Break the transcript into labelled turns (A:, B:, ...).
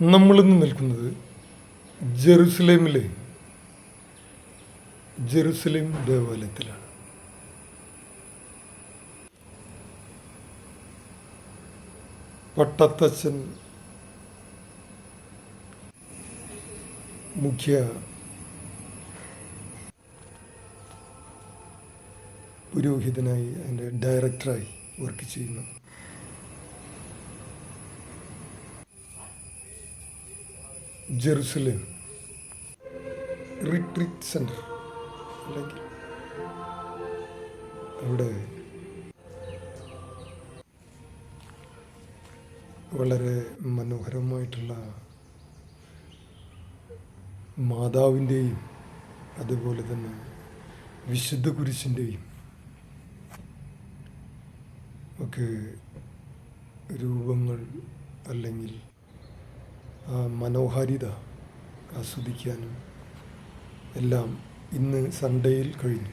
A: നമ്മളിന്ന് നിൽക്കുന്നത് ജെറുസലേമിലെ ജെറുസലേം ദേവാലയത്തിലാണ്. പട്ടത്തച്ഛൻ മുഖ്യ പുരോഹിതനായി അതിന്റെ ഡയറക്ടറായി വർക്ക് ചെയ്യുന്നു ജെറുസലേം. റിട്രീറ്റ് സെന്റർ അല്ലെങ്കിൽ അവിടെ വളരെ മനോഹരമായിട്ടുള്ള മാതാവിന്റെയും അതുപോലെ തന്നെ വിശുദ്ധ കുരിശിന്റെയും ഒക്കെ രൂപങ്ങൾ അല്ലെങ്കിൽ മനോഹാരിത ആസ്വദിക്കാനും എല്ലാം ഇന്ന് സൺഡേയിൽ കഴിഞ്ഞു.